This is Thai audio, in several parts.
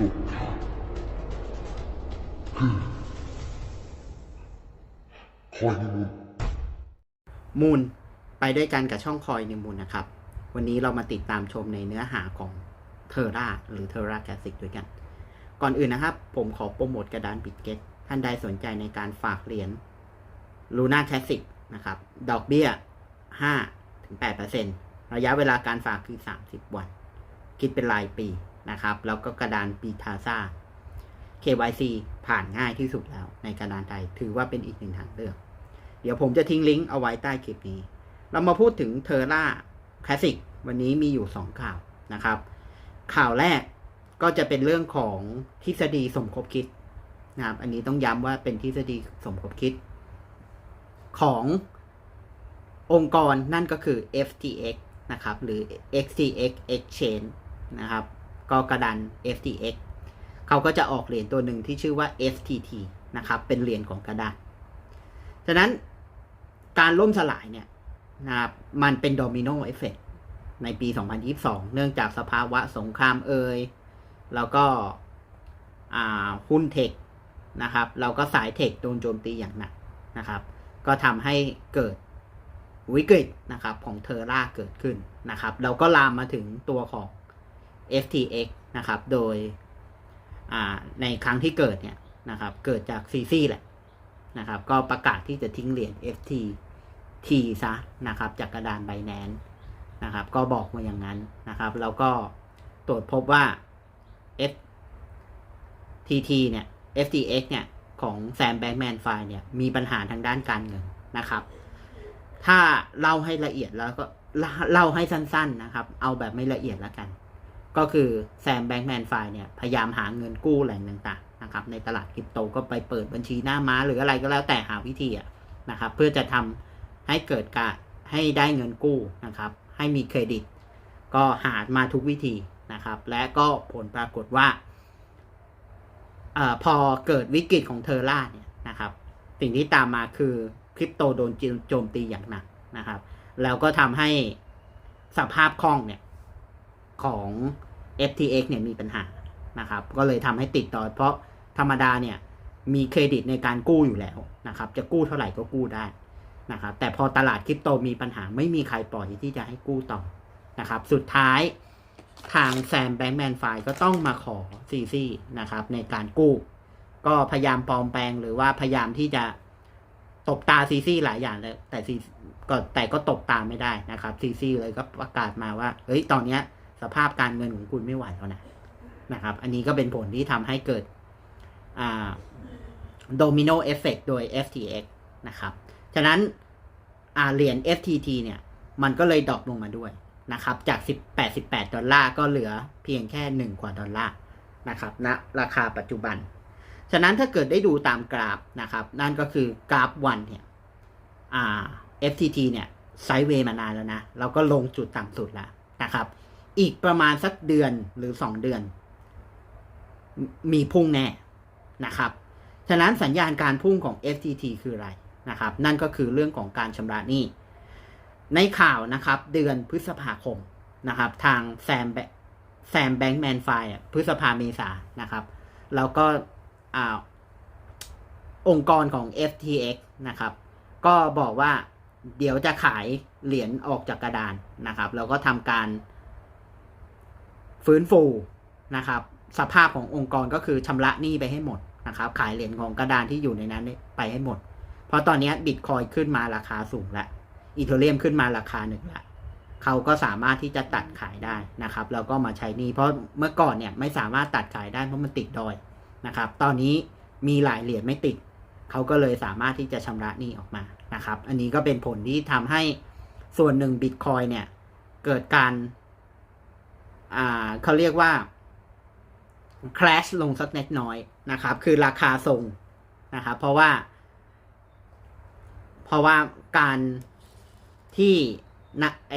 สุดคือคอยนิมูลมูลไปด้วยกันกับช่องคอยในมูลนะครับ วันนี้เรามาติดตามชมในเนื้อหาของเทอร่าหรือเทอร่าแคสิกด้วยกัน ก่อนอื่นนะครับ ผมขอโปรโมทกระดานบิตเก็ตท่านใดสนใจในการฝากเหรียญลูน่าแคสิกนะครับ ดอกเบี้ย 5-8%ระยะเวลาการฝากคือ 30 วัน คิดเป็นรายปี นะครับ แล้วก็กระดานปีทาซ่า KYC ผ่านง่ายที่สุดแล้ว ในกระดานไทย ถือว่าเป็นอีกหนึ่งทางเลือก เดี๋ยวผมจะทิ้งลิงก์เอาไว้ใต้คลิปนี้ เรามาพูดถึงเทอร่าคลาสสิกวันนี้มีอยู่ 2 ข่าวนะครับ ข่าวแรกก็จะเป็นเรื่องของทฤษฎีสมคบคิดนะครับ อันนี้ต้องย้ำว่าเป็นทฤษฎีสมคบคิด ขององค์กรนั่นก็คือ FTX นะครับ หรือ XTX Exchange นะครับ ก็กระดาน FTX เขาก็จะออกเหรียญตัวหนึ่งที่ชื่อว่า FTT นะครับ เป็นเหรียญของกระดานฉะนั้นการล่มสลายเนี่ยนะครับมันเป็นโดมิโนเอฟเฟกในปี 2022 เนื่องจากสภาวะสงครามเอ่ยแล้วก็หุ้นเทคนะครับแล้วก็สายเทคโดนโจมตีอย่างหนักนะครับ ก็ทำให้เกิดวิกฤตนะครับของเทอร่าเกิดขึ้นนะครับแล้วก็ลามมาถึงตัวของ FTX นะครับ โดยในครั้งที่เกิดเนี่ยนะครับ เกิดจากซีซีแหละนะครับ ก็ประกาศที่จะทิ้งเหรียญ FT T ซะนะครับ จากกระดานไบแนนนะครับ ก็บอกมาอย่างนั้นนะครับ แล้วก็ตรวจพบว่า FTT เนี่ย FTX เนี่ย ของแซมแบงแมนไฟเนี่ย มีปัญหาทางด้านการเงินนะครับ ถ้าเล่าให้ละเอียดแล้วก็เล่าให้สั้น ๆนะครับ เอาแบบไม่ละเอียดแล้วกัน ก็คือแซมแบงแมนไฟเนี่ยพยายามหาเงินกู้แหล่งต่างๆนะครับในตลาดคริปโตก็ไปเปิดบัญชีหน้าม้าหรืออะไรก็แล้วแต่หาวิธีนะครับเพื่อจะทำให้เกิดการให้ได้เงินกู้นะครับให้มีเครดิต ก็หามาทุกวิธีนะครับและก็ผลปรากฏว่าอพอเกิดวิกฤตของเทอร่าเนี่ยนะครับสิ่งที่ตามมาคือคริปโตโดนโจมตีอย่างหนักนะครับแล้วก็ทำให้สภาพคล่องเนี่ย ของ FTX เนี่ยมีปัญหานะครับ ก็เลยทำให้ติดต่อ เพราะธรรมดาเนี่ยมีเครดิตในการกู้อยู่แล้วนะครับ จะกู้เท่าไหร่ก็กู้ได้นะครับ แต่พอตลาดคริปโตมีปัญหาไม่มีใครปล่อยที่จะให้กู้ต่อนะครับ สุดท้ายทางแซมแบงก์แมนไฟก็ต้องมาขอซีซีนะครับในการกู้ ก็พยายามปลอมแปลงหรือว่าพยายามที่จะตบตาซีซีหลายอย่างเลยแต่ซีก็แต่ก็ตบตาไม่ได้นะครับซีซีเลยก็ประกาศมาว่าเฮ้ยตอนเนี้ย สภาพการเงินของคุณไม่ไหวแล้วนะนะครับ อันนี้ก็เป็นผลที่ทำให้เกิดโดมิโนเอฟเฟกโดย FTX นะครับ ฉะนั้นเหรียญ FTT เนี่ย มันก็เลยดรอปลงมาด้วยนะครับ จาก 18 18 ดอลลาร์ก็เหลือเพียงแค่ 1 กว่าดอลลาร์นะครับณนะราคาปัจจุบัน ฉะนั้นถ้าเกิดได้ดูตามกราฟนะครับ นั่นก็คือกราฟวันเนี่ย FTT เนี่ยไซด์เวย์มานานแล้วนะ เราก็ลงจุดต่ำสุดแล้วนะครับ อีกประมาณสักเดือนหรือสองเดือน มีพุ่งแน่นะครับ ฉะนั้นสัญญาณการพุ่งของ FTT คืออะไรนะครับ นั่นก็คือเรื่องของการชำระหนี้ ในข่าวนะครับ เดือนพฤษภาคมนะครับ ทางแซมแซมแบงก์แมนไฟพฤษภาเมษานะครับ แล้วก็อ่าองค์กรของ FTX นะครับ ก็บอกว่าเดี๋ยวจะขายเหรียญออกจากกระดานนะครับ แล้วก็ทำการ ฟื้นฟูนะครับ สภาพขององค์กรก็คือชำระหนี้ไปให้หมดนะครับ ขายเหรียญของกระดานที่อยู่ในนั้นไปให้หมด เพราะตอนนี้บิตคอยขึ้นมาราคาสูงล้วอีเทเรียมขึ้นมาราคาหนึ่งละเขาก็สามารถที่จะตัดขายได้นะครับ แล้วก็มาใช้หนี้เพราะเมื่อก่อนเนี่ยไม่สามารถตัดขายได้เพราะมันติดดอยนะครับ ตอนนี้มีหลายเหรียญไม่ติด เขาก็เลยสามารถที่จะชำระหนี้ออกมานะครับ อันนี้ก็เป็นผลที่ทำให้ส่วนหนึ่งบิตคอยเนี่ยเกิดการ อ่าเขาเรียกว่า crash ลงสักเล็กน้อยนะครับ คือราคาทรงนะครับ เพราะว่า เพราะว่าการที่นะไอ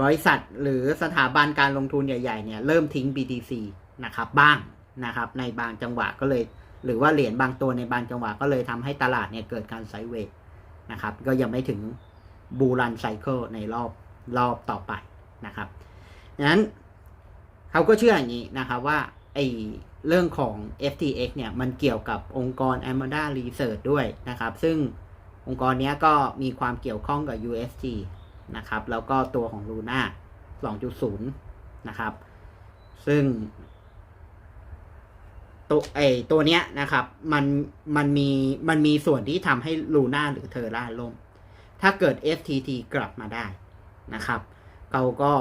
บริษัทหรือสถาบันการลงทุนใหญ่ๆเนี่ย เริ่มทิ้ง BTC นะครับ บ้างนะครับ ในบางจังหวะก็เลย หรือว่าเหรียญบางตัวในบางจังหวะก็เลยทำให้ตลาดเนี่ยเกิดการไซเวย์นะครับ ก็ยังไม่ถึงบูรันไซเคิลในรอบรอบต่อไปนะครับ นั้นเขาก็เชื่ออย่างนี้นะครับว่าไอเรื่องของ FTX เนี่ยมันเกี่ยวกับองค์กร Amanda Research ด้วยนะครับ ซึ่งองค์กรนี้ก็มีความเกี่ยวข้องกับ USG นะครับ แล้วก็ตัวของ Luna 2.0 นะครับ ซึ่ง ตัวไอตัวเนี้ยนะครับ มันมันมีมันมีส่วนที่ทำให้ลูน่าหรือเทอร่าล่ม ถ้าเกิด FTT กลับมาได้นะครับ เขาก็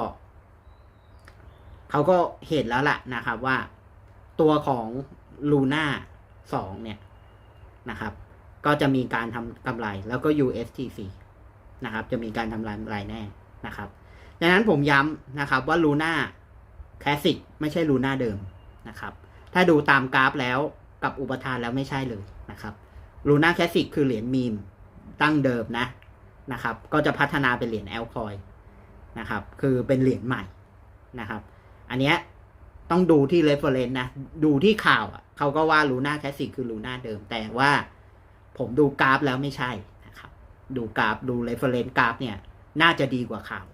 เขาก็เห็นแล้วล่ะนะครับว่าตัวของลูน่าสองเนี่ยนะครับ ก็จะมีการทำกำไรแล้วก็ USTC นะครับ จะมีการทำกำไรแน่นะครับดังนั้นผมย้ำนะครับว่าลูน่าแคลสิกไม่ใช่ลูน่าเดิมนะครับ ถ้าดูตามกราฟแล้วกับอุปทานแล้วไม่ใช่เลยนะครับลูน่าแคลสิกคือเหรียญมีมตั้งเดิมนะนะครับ ก็จะพัฒนาเป็นเหรียญแอลคอยนะครับ คือเป็นเหรียญใหม่นะครับ อันเนี้ยต้องดูที่ reference นะ ดูที่ข่าวอะเขาก็ว่าลูน่าแคสิกคือลูน่าเดิม แต่ว่าผมดูกราฟแล้วไม่ใช่นะครับ ดูกราฟดู reference กราฟเนี่ย น่าจะดีกว่าข่าว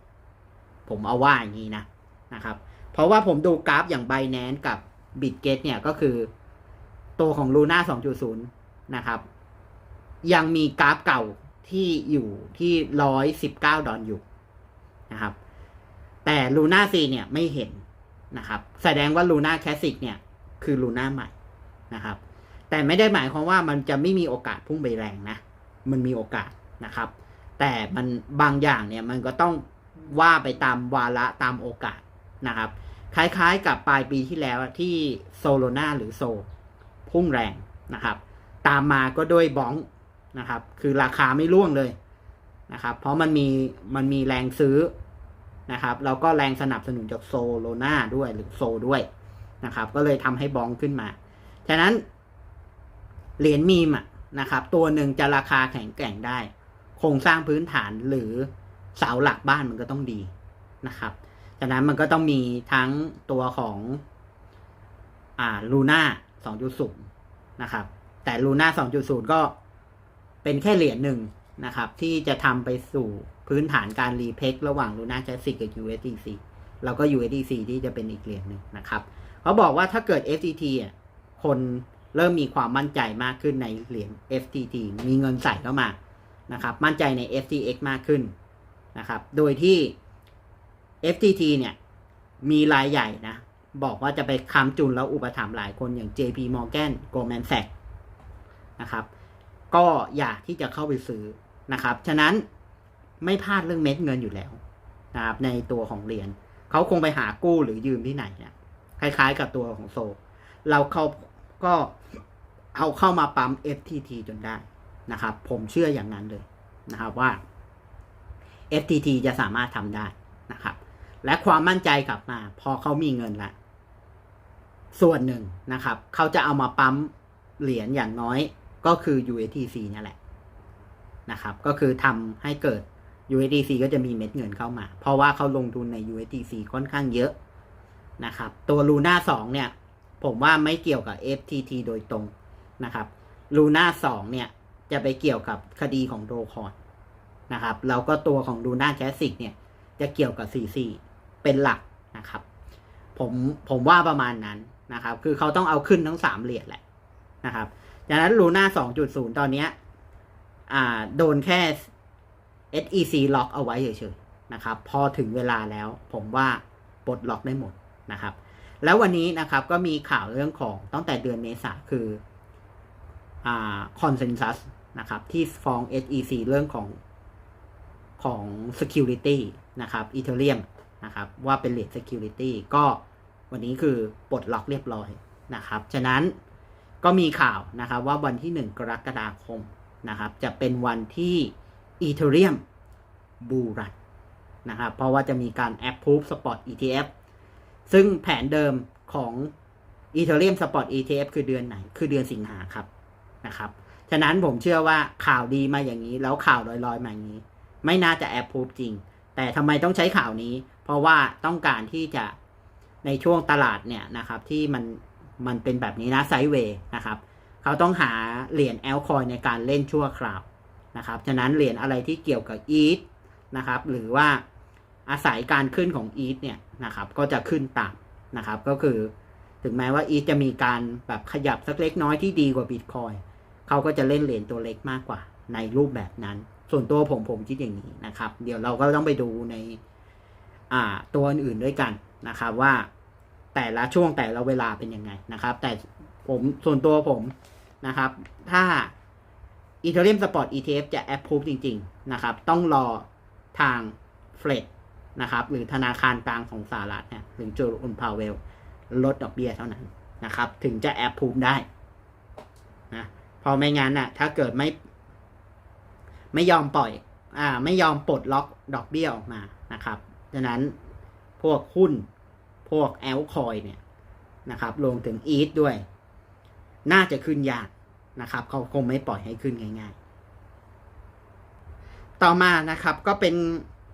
ผมเอาว่าอย่างนี้นะนะครับ เพราะว่าผมดูกราฟอย่าง Binance กับ Bitget เนี่ยก็คือตัวของ Luna 2.0 นะครับ ยังมีกราฟเก่าที่อยู่ที่ร้อยสิบเก้าดอลอยู่นะครับ แต่ Luna C เนี่ยไม่เห็น นะครับแสดงว่า Luna Classic เนี่ยคือ Luna ใหม่นะครับ แต่ไม่ได้หมายความว่ามันจะไม่มีโอกาสพุ่งไปแรงนะ มันมีโอกาสนะครับ แต่มันบางอย่างเนี่ยมันก็ต้องว่าไปตามวาระตามโอกาสนะครับ คล้ายๆกับปลายปีที่แล้วที่โซโลนาหรือโซ พุ่งแรงนะครับ ตามมาก็ด้วยบ้องนะครับ คือราคาไม่ร่วงเลยนะครับ เพราะมันมีมันมีแรงซื้อ นะครับแล้วก็แรงสนับสนุนจากโซโลนาด้วยหรือโซด้วยนะครับ ก็เลยทำให้บ้องขึ้นมา ฉะนั้นเหรียญมีมอะนะครับ ตัวหนึ่งจะราคาแข็งแกร่งได้ โครงสร้างพื้นฐานหรือเสาหลักบ้านมันก็ต้องดีนะครับฉะนั้นมันก็ต้องมีทั้งตัวของอ่าลูน่า2.0 นะครับ แต่ลูน่า2.0 ก็เป็นแค่เหรียญหนึ่งนะครับ ที่จะทำไปสู่ พื้นฐานการรีเพกระหว่างลูน่าแคสซิกกับ USDC แล้วก็ USDC ที่จะเป็นอีกเหรียญหนึ่งนะครับเขาบอกว่าถ้าเกิด FTT อะคนเริ่มมีความมั่นใจมากขึ้นในเหรียญ FTT มีเงินใส่เข้ามานะครับ มั่นใจใน FTX มากขึ้นนะครับ โดยที่ FTT เนี่ยมีรายใหญ่นะ บอกว่าจะไปค้ำจุนแล้วอุปถัมภ์หลายคนอย่าง JP Morgan Goldman Sachs นะครับ ก็อยากที่จะเข้าไปซื้อนะครับ ฉะนั้น ไม่พลาดเรื่องเม็ดเงินอยู่แล้วนะครับในตัวของเหรียญเขาคงไปหากู้หรือยืมที่ไหนเนี่ยคล้ายๆกับตัวของโซ เราเขาก็เอาเข้ามาปั๊ม FTT จนได้นะครับ ผมเชื่ออย่างนั้นเลยนะครับว่า FTT จะสามารถทำได้นะครับ และความมั่นใจกลับมา พอเขามีเงินละส่วนหนึ่งนะครับ เขาจะเอามาปั๊มเหรียญอย่างน้อยก็คือ USDC นั่แหละนะครับ ก็คือทำให้เกิด USDC ก็จะมีเม็ดเงินเข้ามา เพราะว่าเขาลงทุนใน USDC ค่อนข้างเยอะนะครับ ตัว Luna 2 เนี่ย ผมว่าไม่เกี่ยวกับ FTT โดยตรงนะครับ Luna 2 เนี่ย จะไปเกี่ยวกับคดีของโดคอนนะครับ แล้วก็ตัวของ Luna Classic เนี่ย จะเกี่ยวกับ CC เป็นหลักนะครับ ผมผมว่าประมาณนั้นนะครับ คือเขาต้องเอาขึ้นทั้งสามเหรียญแหละนะครับดังนั้น Luna 2.0 ตอนเนี้ยโดนแค่ SEC ล็อกเอาไว้เฉยๆนะครับ พอถึงเวลาแล้วผมว่าปลดล็อกได้หมดนะครับ แล้ววันนี้นะครับก็มีข่าวเรื่องของตั้งแต่เดือนเมษาคือคอนเซนแซสนะครับที่ฟ้อง SEC เรื่องของของ security นะครับ Ethereum นะครับว่าเป็นเหรียญ security ก็วันนี้คือปลดล็อกเรียบร้อยนะครับ ฉะนั้นก็มีข่าวนะครับว่าวันที่ 1 กรกฎาคมนะครับจะเป็นวันที่ Ethereum บูรันนะครับเพราะว่าจะมีการ approve spot ETF ซึ่งแผนเดิมของ Ethereum Spot ETF คือเดือนไหน คือเดือนสิงหาครับนะครับฉะนั้นผมเชื่อว่าข่าวดีมาอย่างนี้ แล้วข่าวลอยๆ มาอย่างนี้ ไม่น่าจะ approve จริง แต่ทำไมต้องใช้ข่าวนี้ เพราะว่าต้องการที่จะในช่วงตลาดเนี่ยนะครับ ที่มันมันเป็นแบบนี้นะไซด์เวย์นะครับ เขาต้องหาเหรียญแอลคอยในการเล่นชั่วคราว นะครับ ฉะนั้นเหรียญอะไรที่เกี่ยวกับอีทนะครับ หรือว่าอาศัยการขึ้นของอีทเนี่ยนะครับ ก็จะขึ้นตามนะครับ ก็คือถึงแม้ว่าอีทจะมีการแบบขยับสักเล็กน้อยที่ดีกว่าบิตคอยเขาก็จะเล่นเหรียญตัวเล็กมากกว่าในรูปแบบนั้น ส่วนตัวผมผมคิดอย่างนี้นะครับ เดี๋ยวเราก็ต้องไปดูในอ่าตัวอื่นๆด้วยกันนะครับว่าแต่ละช่วงแต่ละเวลาเป็นยังไงนะครับ แต่ผมส่วนตัวผมนะครับ ถ้า Ethereum Spot ETF จะ approve จริง ๆ นะครับ ต้องรอทาง Fed นะครับ หรือธนาคารกลางของสหรัฐเนี่ยถึงจูอุนพาวเวล ลดดอกเบี้ยเท่านั้นนะครับ ถึงจะ approve ได้นะพอไม่งั้นน่ะ ถ้าเกิดไม่ ไม่ยอมปล่อย อ่า ไม่ยอมปลดล็อกดอกเบี้ยออกมานะครับดังนั้นพวกหุ้น พวกแอลคอยเนี่ยนะครับรวมถึงอีทด้วย น่าจะขึ้นยาก นะครับเขาคงไม่ปล่อยให้ขึ้นง่าย ๆ ต่อมานะครับก็เป็น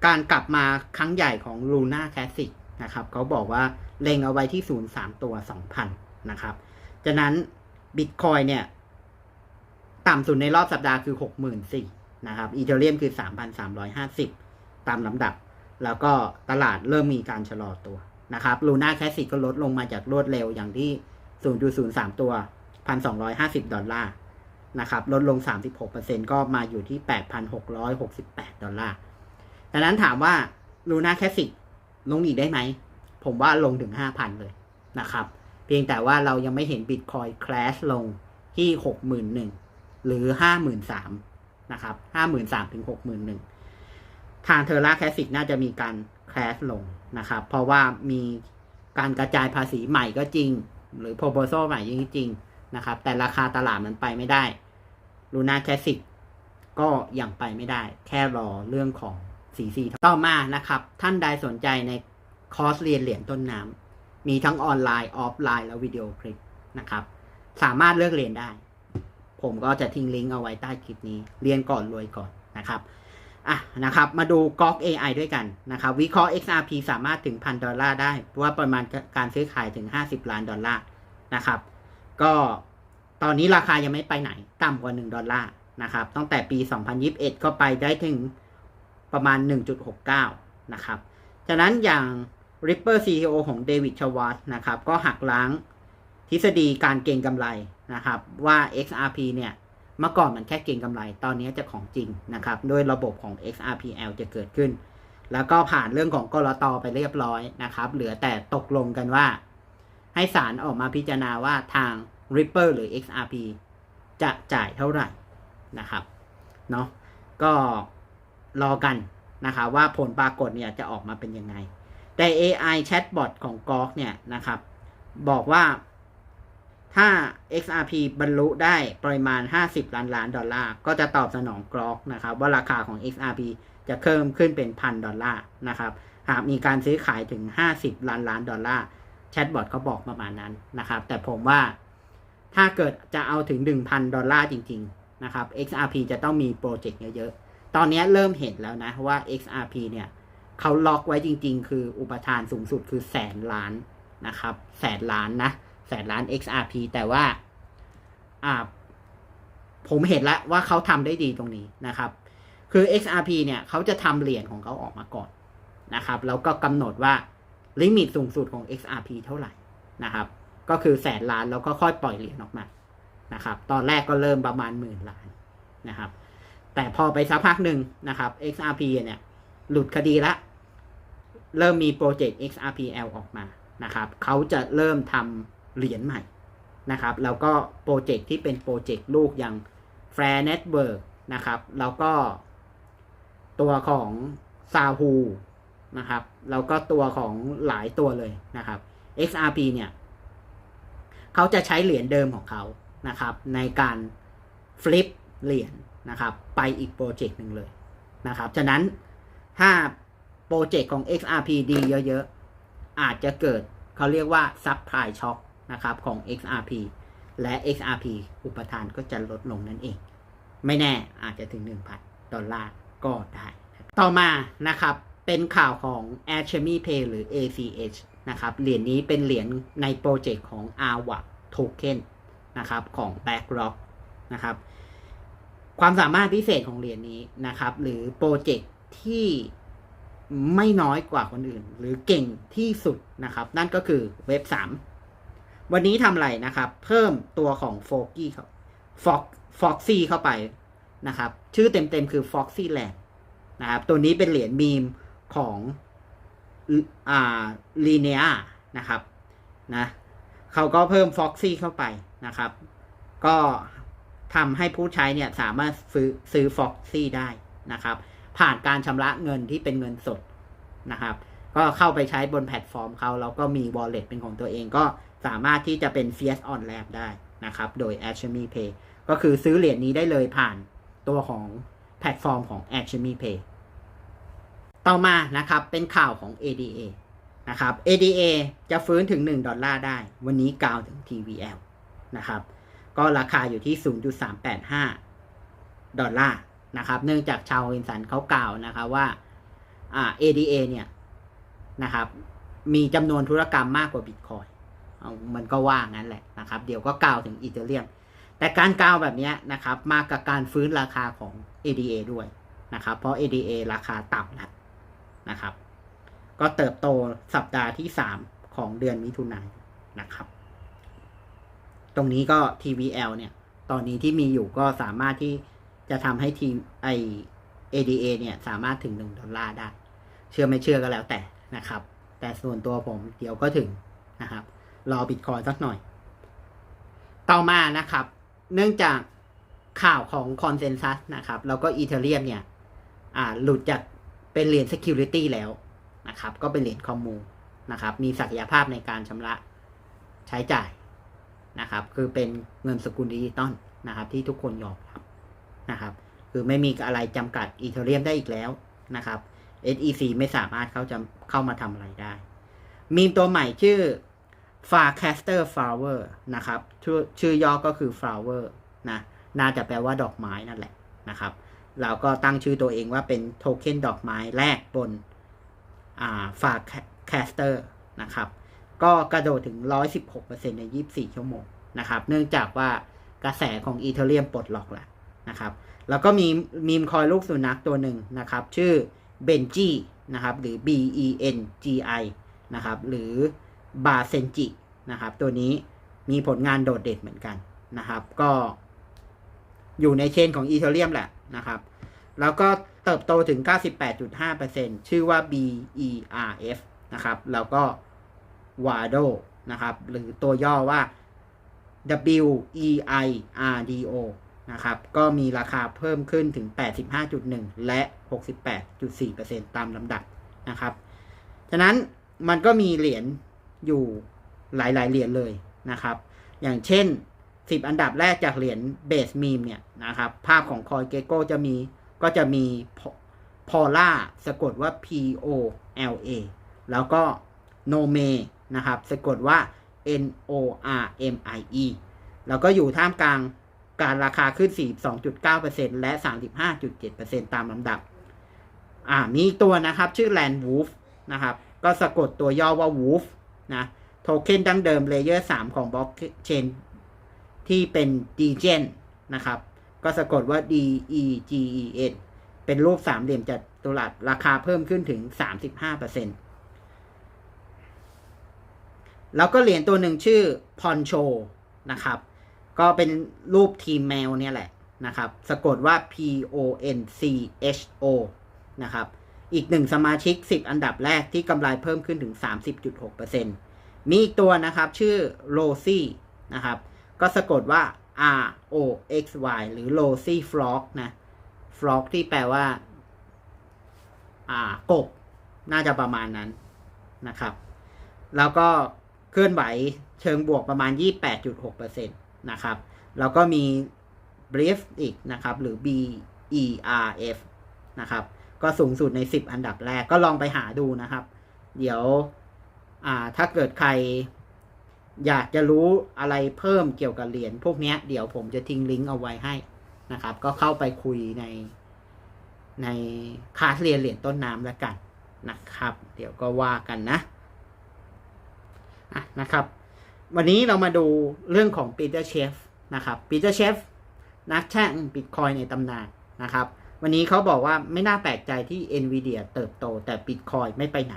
การกลับมาครั้งใหญ่ของ Luna Classic นะครับเขาบอกว่าเล็งเอาไว้ที่ศูนย์สามตัวสองพันนะครับจากนั้น Bitcoin เนี่ย ต่ำสุดในรอบสัปดาห์คือหกหมื่นสี่นะครับอีเทเรียมคือสามพันสามร้อยห้าสิบตามลำดับ แล้วก็ตลาดเริ่มมีการชะลอตัวนะครับลูน่าแคสซิก็ลดลงมาจากรวดเร็วอย่างที่ 0.03 ตัว 1,250 ดอลลาร์นะครับลดลง 36%ก็มาอยู่ที่ 8,668 ดอลลาร์ดังนั้นถามว่าลูน่าแคสซิลงอีกได้ไหม ผมว่าลงถึง 5,000 เลยนะครับ เพียงแต่ว่าเรายังไม่เห็นบิตคอยคลาสลงที่ 61,000 หรือ 53,000 นะครับ 53,000 ถึง 61,000 ทางเทอร่าแคสซิกน่าจะมีการแคลสลงนะครับ เพราะว่ามีการกระจายภาษีใหม่ก็จริง หรือ proposal ใหม่จริงๆ นะครับ แต่ราคาตลาดมันไปไม่ได้ลูน่าแคสิกก็ยังไปไม่ได้ แค่รอเรื่องของสีสีต่อมานะครับ ท่านใดสนใจในคอร์สเรียนเหรียญต้นน้ำมีทั้งออนไลน์ ออฟไลน์ และวิดีโอคลิปนะครับ สามารถเลือกเรียนได้ ผมก็จะทิ้งลิงก์เอาไว้ใต้คลิปนี้ เรียนก่อนรวยก่อนนะครับอะนะครับมาดูกอก AI ด้วยกันนะครับ วิเคราะห์ XRP สามารถถึงพันดอลลาร์ได้ว่าประมาณการซื้อขายถึง 50 ล้านดอลลาร์นะครับ ก็ตอนนี้ราคายังไม่ไปไหน ต่ำกว่า 1 ดอลลาร์นะครับ ตั้งแต่ปี 2021 ก็ไปได้ถึงประมาณ 1.69 นะครับ จากนั้นอย่าง Ripper CEO ของเดวิดชวาตนะครับ ก็หักล้างทฤษฎีการเก็งกำไรนะครับ ว่า XRP เนี่ย เมื่อก่อนมันแค่เก็งกำไร ตอนนี้จะของจริงนะครับด้วยระบบของ XRPL จะเกิดขึ้น แล้วก็ผ่านเรื่องของกรตไปเรียบร้อยนะครับ เหลือแต่ตกลงกันว่า ให้ศาลออกมาพิจารณาว่าทาง Ripple หรือ XRP จะจ่ายเท่าไหร่นะครับเนาะก็รอกันนะครับว่าผลปรากฏเนี่ยจะออกมาเป็นยังไง แต่ AI chatbot ของ Gawk เนี่ยนะครับ บอกว่าถ้า XRP บรรลุได้ปริมาณ 50 ล้านล้านดอลลาร์ ก็จะตอบสนองกรอกนะครับ ว่าราคาของ XRP จะเพิ่มขึ้นเป็นพันดอลลาร์นะครับ หากมีการซื้อขายถึง 50 ล้านล้านดอลลาร์ ทบอทเขาบอกประมาณนั้นนะครับ แต่ผมว่าถ้าเกิดจะเอาถึง 1,000 ดอลลาร์จริง ๆ นะครับ XRP จะต้องมีโปรเจกต์เยอะๆ ตอนนี้เริ่มเห็นแล้วนะว่า XRP เนี่ยเขาล็อกไว้จริง ๆ คืออุปทานสูงสุดคือแสนล้านนะครับ แสนล้านนะ แสนล้าน XRP แต่ว่าอ่าผมเห็นแล้วว่าเขาทำได้ดีตรงนี้นะครับ คือ XRP เนี่ยเขาจะทำเหรียญของเขาออกมาก่อนนะครับ แล้วก็กำหนดว่า ลิมิตสูงสุดของ XRP เท่าไหร่นะครับ ก็คือแสนล้านแล้วก็ค่อยปล่อยเหรียญออกมานะครับ ตอนแรกก็เริ่มประมาณหมื่นล้านนะครับ แต่พอไปสักพักหนึ่งนะครับ XRP เนี่ยหลุดคดีละ เริ่มมีโปรเจกต์ XRPL ออกมานะครับเขาจะเริ่มทำเหรียญใหม่นะครับ แล้วก็โปรเจกต์ที่เป็นโปรเจกต์ลูกอย่าง Fair Network นะครับ แล้วก็ตัวของ s a h u นะครับ แล้วก็ตัวของหลายตัวเลยนะครับ XRP เนี่ยเขาจะใช้เหรียญเดิมของเขานะครับ ในการฟลิปเหรียญนะครับ ไปอีกโปรเจกต์หนึ่งเลยนะครับ ฉะนั้นถ้าโปรเจกต์ของ XRP ดีเยอะๆ อาจจะเกิดเขาเรียกว่า Supply Shock นะครับของ XRP และ XRP อุปทานก็จะลดลงนั่นเอง ไม่แน่อาจจะถึง 1,000 ดอลลาร์ก็ได้ ต่อมานะครับ เป็นข่าวของ a c h e m y Pay หรือ ACH นะครับ เหรียญนี้เป็นเหรียญในโปรเจกต์ของ AWA Token นะครับของ BlackRock นะครับ ความสามารถพิเศษของเหรียญนี้นะครับ หรือโปรเจกต์ที่ไม่น้อยกว่าคนอื่น หรือเก่งที่สุดนะครับ นั่นก็คือเว็บ 3 วันนี้ทำอะไรนะครับ เพิ่มตัวของโฟกี้เขาฟอกฟ็อกซี่เข้าไปนะครับ ชื่อเต็มๆคือ Foxy Land นะครับ ตัวนี้เป็นเหรียญมีม ของอ่าลีเนียนะครับนะเขาก็เพิ่ม Foxy เข้าไปนะครับ ก็ทำให้ผู้ใช้เนี่ยสามารถซื้อซื้อ Foxy ได้นะครับ ผ่านการชำระเงินที่เป็นเงินสดนะครับ ก็เข้าไปใช้บนแพลตฟอร์มเขาแล้วก็มี wallet เป็นของตัวเองก็สามารถที่จะเป็น Fiat on Ramp ได้นะครับ โดย a c h m e Pay ก็คือซื้อเหรียญนี้ได้เลยผ่านตัวของแพลตฟอร์มของ a c h m e Pay ต่อมานะครับเป็นข่าวของ ADA นะครับ ADA จะฟื้นถึง 1 ดอลลาร์ได้ วันนี้กล่าวถึง TVL นะครับ ก็ราคาอยู่ที่ 0.385 ดอลลาร์นะครับ เนื่องจากชาวอินสันเขากล่าวนะครับว่าอา ADA เนี่ยนะครับมีจำนวนธุรกรรมมากกว่าบิตคอยมันก็ว่างั้นแหละนะครับ เดี๋ยวก็กล่าวถึงอีเทเรียมแต่การกล่าวแบบนี้นะครับ มากับการฟื้นราคาของ ADA ด้วยนะครับ เพราะ ADA ราคาต่ำแล้ว นะครับ ก็เติบโตสัปดาห์ที่ 3 ของเดือนมิถุนายนนะครับ ตรงนี้ก็ TVL เนี่ย ตอนนี้ที่มีอยู่ก็สามารถที่จะทำให้ทีไอ ADA เนี่ย สามารถถึง 1 ดอลลาร์ได้ เชื่อไม่เชื่อก็แล้วแต่นะครับ แต่ส่วนตัวผมเดี๋ยวก็ถึงนะครับ รอบิตคอยสักหน่อย ต่อมานะครับ เนื่องจากข่าวของคอนเซนแซสนะครับ แล้วก็อีเทเรียมเนี่ย อ่า หลุดจาก เป็นเหรียญ Security แล้วนะครับ ก็เป็นเหรียญคอมมูนะครับ มีศักยภาพในการชำระใช้จ่ายนะครับ คือเป็นเงินสกุลดิจิตอลนะครับ ที่ทุกคนยอมรับนะครับ คือไม่มีอะไรจำกัดอีเทเรียมได้อีกแล้วนะครับ SEC ไม่สามารถเข้าจะเข้ามาทำอะไรได้ มีตัวใหม่ชื่อ Farcaster Flower นะครับ ชื่อชื่อย่อก็คือ Flower นะ น่าจะแปลว่าดอกไม้นั่นแหละนะครับ เราก็ตั้งชื่อตัวเองว่าเป็นโทเค็นดอกไม้แรกบนอ่า Farcaster นะครับ ก็กระโดดถึง 116%ใน 24 ชั่วโมงนะครับ เนื่องจากว่ากระแสของอีเทเรียมปลดล็อกแล้วนะครับ แล้วก็มีมีมคอยลูกสุนัขตัวหนึ่งนะครับ ชื่อเบนจีนะครับ หรือ B E N G I นะครับ หรือบาเซนจินะครับ ตัวนี้มีผลงานโดดเด่นเหมือนกันนะครับ ก็อยู่ในเชนของอีเทเรียมแหละ นะครับ แล้วก็เติบโตถึง 98.5%ชื่อว่า BERF นะครับ แล้วก็ WADO นะครับ หรือตัวย่อว่า WEIRDO นะครับ ก็มีราคาเพิ่มขึ้นถึง 85.1 และ 68.4%ตามลำดับนะครับ ฉะนั้นมันก็มีเหรียญอยู่หลาย ๆ เหรียญเลยนะครับ อย่างเช่น 10อันดับแรกจากเหรียญเบสมีมเนี่ยนะครับ ภาพของคอยเกโก้จะมีก็จะมีพอล่าสะกดว่า P O L A แล้วก็โนเมนะครับสะกดว่า N O R M I E แล้วก็อยู่ท่ามกลางการราคาขึ้น 42.9%และ 35.7%ตามลำดับ อ่า มีตัวนะครับชื่อ Land Wolf นะครับ ก็สะกดตัวย่อว่า Wolf นะ โทเค็นดั้งเดิมเลเยอร์ 3 ของบล็อกเชน ที่เป็น d g e n นะครับ ก็สะกดว่า D E G E N เป็นรูปสามเหลี่ยมจัตุรัสราคาเพิ่มขึ้นถึง 35%แล้วก็เหรียญตัวหนึ่งชื่อพอนโชนะครับ ก็เป็นรูปทีมแมวเนี่ยแหละนะครับ สะกดว่า P O N C H O นะครับ อีกหนึ่งสมาชิก 10 อันดับแรกที่กำไรเพิ่มขึ้นถึง 30.6%มีอีกตัวนะครับชื่อโรซี่นะครับ ก็สะกดว่า R O X Y หรือ Rosy Frog นะ Frog ที่แปลว่า อ่ากบ น่าจะประมาณนั้นนะครับ แล้วก็เคลื่อนไหวเชิงบวกประมาณ 28.6%นะครับ แล้วก็มี Brief อีกนะครับ หรือ B E R F นะครับ ก็สูงสุดใน 10 อันดับแรกก็ลองไปหาดูนะครับ เดี๋ยวอ่าถ้าเกิดใคร อยากจะรู้อะไรเพิ่มเกี่ยวกับเหรียญพวกนี้เดี๋ยวผมจะทิ้งลิงก์เอาไว้ให้นะครับ ก็เข้าไปคุยในในคลาสเรียนเหรียญต้นน้ำแล้วกันนะครับ เดี๋ยวก็ว่ากันนะอะนะครับ วันนี้เรามาดูเรื่องของปีเตอร์เชฟนะครับปีเตอร์เชฟนักแช่งบิตคอยในตำนานนะครับ วันนี้เขาบอกว่าไม่น่าแปลกใจที่ NVIDIA เติบโตแต่บิตคอยไม่ไปไหน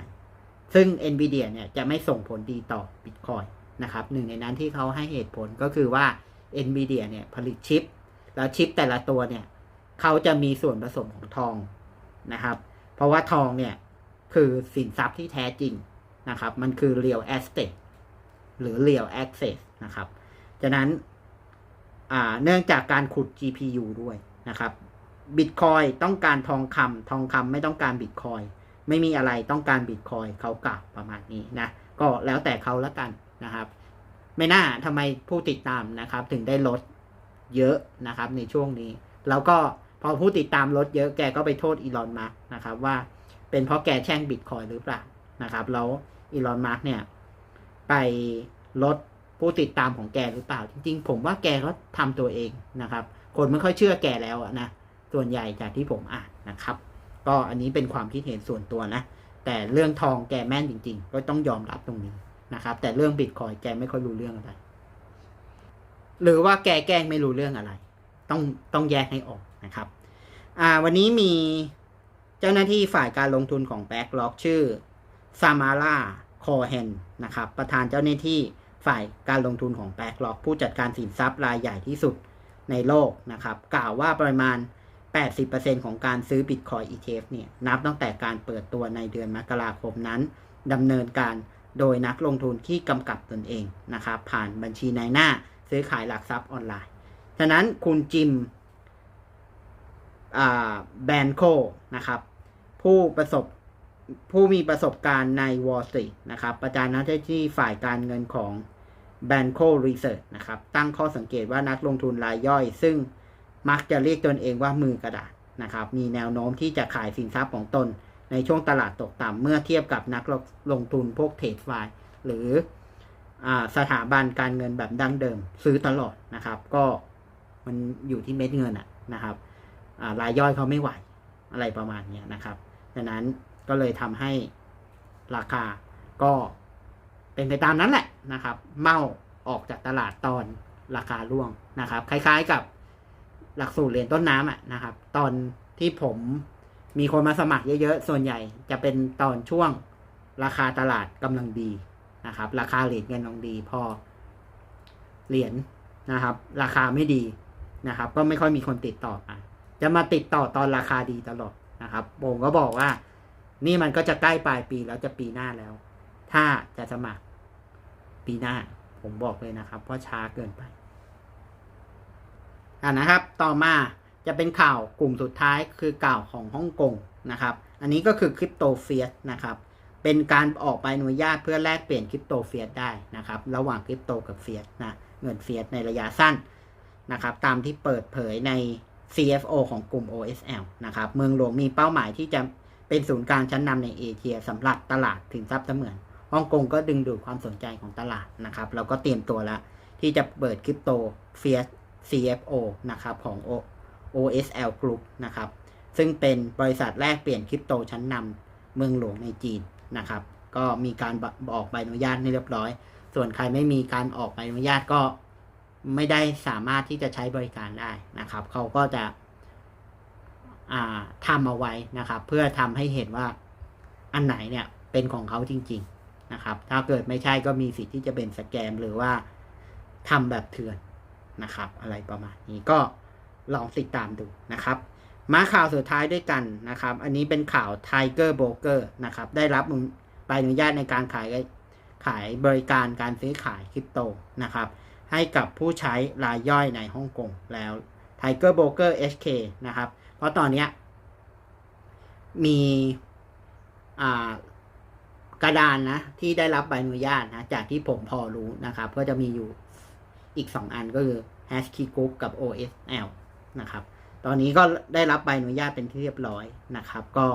ซึ่ง NVIDIA เนี่ยจะไม่ส่งผลดีต่อบิตคอย นะครับหนึ่งในนั้นที่เขาให้เหตุผลก็คือว่า NVIDIA เนี่ยผลิตชิป แล้วชิปแต่ละตัวเนี่ยเขาจะมีส่วนผสมของทองนะครับ เพราะว่าทองเนี่ยคือสินทรัพย์ที่แท้จริงนะครับ มันคือ real estate หรือ real access นะครับฉะนั้นเนื่องจากการขุด GPU ด้วยนะครับบิตคอยต้องการทองคำทองคำไม่ต้องการบิตคอยไม่มีอะไรต้องการบิตคอยเขากล่าวประมาณนี้นะ ก็แล้วแต่เขาล้วกัน นะครับ ไม่น่าทำไมผู้ติดตามนะครับ ถึงได้ลดเยอะนะครับ ในช่วงนี้ แล้วก็พอผู้ติดตามลดเยอะแกก็ไปโทษอีลอนมาร์กนะครับ ว่าเป็นเพราะแกแช่งบิตคอยหรือเปล่านะครับ แล้วอีลอนมาร์กเนี่ยไปลดผู้ติดตามของแกหรือเปล่า จริง ๆ ผมว่าแกก็ทำตัวเองนะครับ คนไม่ค่อยเชื่อแกแล้วนะส่วนใหญ่จากที่ผมอ่านนะครับ ก็อันนี้เป็นความคิดเห็นส่วนตัวนะ แต่เรื่องทองแกแม่นจริง ๆ ก็ต้องยอมรับตรงนี้ นะครับ แต่เรื่องบิตคอยแกไม่ค่อยรู้เรื่องอะไร หรือว่าแกแกล้งไม่รู้เรื่องอะไร ต้องต้องแยกให้ออกนะครับ อ่า วันนี้มีเจ้าหน้าที่ฝ่ายการลงทุนของแบ็กล็อกชื่อซามาร่าคอเฮนนะครับ ประธานเจ้าหน้าที่ฝ่ายการลงทุนของแบ็กล็อกผู้จัดการสินทรัพย์รายใหญ่ที่สุดในโลกนะครับ กล่าวว่าปริมาณ 80%ของการซื้อบิตคอย ETF เนี่ย นับตั้งแต่การเปิดตัวในเดือนมกราคมนั้นดำเนินการ โดยนักลงทุนที่กำกับตนเองนะครับผ่านบัญชีในหน้าซื้อขายหลักทรัพย์ออนไลน์ ฉะนั้นคุณจิมแบนโคนะครับผู้ประสบผู้มีประสบการณ์ใน Wall Street นะครับประจานน้าที่ฝ่ายการเงินของ b a n c o Research นะครับตั้งข้อสังเกตว่านักลงทุนรายย่อย ซึ่งมักจะเรียกตนเองว่ามือกระดาษนะครับมีแนวโน้มที่จะขายสินทรัพย์ของตน ในช่วงตลาดตกต่ำเมื่อเทียบกับนักลงทุนพวกเทรดไฟหรืออสถาบันการเงินแบบดั้งเดิมซื้อตลอดนะครับ ก็มันอยู่ที่เม็ดเงินอะนะครับรายย่อยเขาไม่ไหวอะไรประมาณนี้นะครับดังนั้นก็เลยทำให้ราคาก็เป็นไปตามนั้นแหละนะครับ เมาออกจากตลาดตอนราคาร่วงนะครับ คล้ายๆกับหลักสูตรเรียนต้นน้ำอะนะครับ ตอนที่ผม มีคนมาสมัครเยอะๆ ส่วนใหญ่จะเป็นตอนช่วงราคาตลาดกำลังดีนะครับ ราคาเหรียญเงินกำลังดีพอเหรียญนะครับ ราคาไม่ดีนะครับ ก็ไม่ค่อยมีคนติดต่อมาจะมาติดต่อตอนราคาดีตลอดนะครับผมก็บอกว่า นี่มันก็จะใกล้ปลายปีแล้วจะปีหน้าแล้ว ถ้าจะสมัครปีหน้า ผมบอกเลยนะครับเพราะช้าเกินไปอ่านะครับ ต่อมา จะเป็นข่าวกลุ่มสุดท้ายคือข่าวของฮ่องกงนะครับ อันนี้ก็คือคริปโตเฟียสนะครับ เป็นการออกใบอนุญาตเพื่อแลกเปลี่ยนคริปโตเฟียสได้นะครับ ระหว่างคริปโตกับเฟียสนะเงินเฟียสในระยะสั้นนะครับ ตามที่เปิดเผยใน CFO ของกลุ่ม OSL นะครับ เมืองหลวงมีเป้าหมายที่จะเป็นศูนย์กลางชั้นนำในเอเชียสำหรับตลาดถึงทรัพย์เสมือนฮ่องกงก็ดึงดูดความสนใจของตลาดนะครับ เราก็เตรียมตัวแล้วที่จะเปิดคริปโตเฟียส CFO นะครับของ OSL Group นะครับ ซึ่งเป็นบริษัทแลกเปลี่ยนคริปโตชั้นนำเมืองหลวงในจีนนะครับ ก็มีการออกใบอนุญาตเรียบร้อย ส่วนใครไม่มีการออกใบอนุญาตก็ไม่ได้สามารถที่จะใช้บริการได้นะครับ เขาก็จะทำเอาไว้นะครับ เพื่อทำให้เห็นว่าอันไหนเนี่ยเป็นของเขาจริง ๆนะครับ ถ้าเกิดไม่ใช่ก็มีสิทธิ์ที่จะเป็นสแกมหรือว่าทำแบบเถื่อนนะครับ อะไรประมาณนี้ก็ ลองติดตามดูนะครับ มาข่าวสุดท้ายด้วยกันนะครับ อันนี้เป็นข่าว Tiger Broker นะครับ ได้รับใบอนุญาตในการขายขายบริการการซื้อขายคริปโตนะครับ ให้กับผู้ใช้รายย่อยในฮ่องกงแล้ว Tiger Broker HK นะครับ เพราะตอนนี้มีกระดานนะ ที่ได้รับใบอนุญาตนะจากที่ผมพอรู้นะครับ ก็จะมีอยู่อีกสองอันก็คือ Hashkey Group กับ OSL นะครับ ตอนนี้ก็ได้รับใบอนุญาตเป็นที่เรียบร้อยนะครับ ก็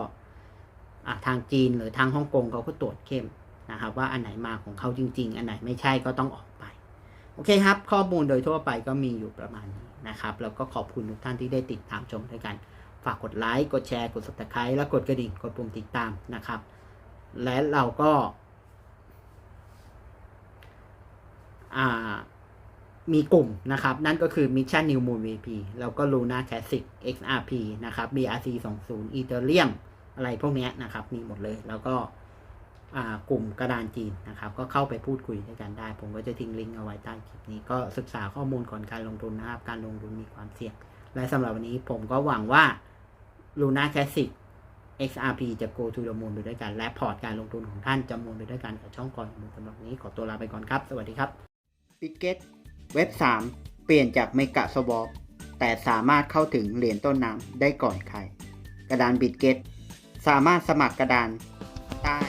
ทางจีนหรือทางฮ่องกงเขาก็ตรวจเข้มนะครับ ว่าอันไหนมาของเขาจริง ๆ อันไหนไม่ใช่ก็ต้องออกไป โอเคครับ ข้อมูลโดยทั่วไปก็มีอยู่ประมาณนี้นะครับ แล้วก็ขอบคุณทุกท่านที่ได้ติดตามชมด้วยกัน ฝากกดไลค์ กดแชร์ กด subscribe และกดกระดิ่ง กดปุ่มติดตามนะครับ และเราก็ อ่า มีกลุ่มนะครับ นั่นก็คือ Mission New Moon VP แล้วก็ Luna Classic XRP นะครับ BRC 20 Ethereum อะไรพวกนี้นะครับ มีหมดเลย แล้วก็กลุ่มกระดานจีนนะครับ ก็เข้าไปพูดคุยด้วยกันได้ ผมก็จะทิ้งลิงก์เอาไว้ใต้คลิปนี้ ก็ศึกษาข้อมูลก่อนการลงทุนนะครับ การลงทุนมีความเสี่ยง และสำหรับวันนี้ผมก็หวังว่า Luna Classic XRP จะ go to the moon ไปด้วยกัน และพอร์ตการลงทุนของท่านจะมูลไปด้วยกันกับช่องก่อนสำหรับนี้ขอตัวลาไปก่อนครับ สวัสดีครับ b i t g e t เว็บ 3 เปลี่ยนจากเมกะสวอปแต่สามารถเข้าถึงเหรียญต้นน้ำได้ก่อนใคร กระดานบิตเกตสามารถสมัครกระดานได้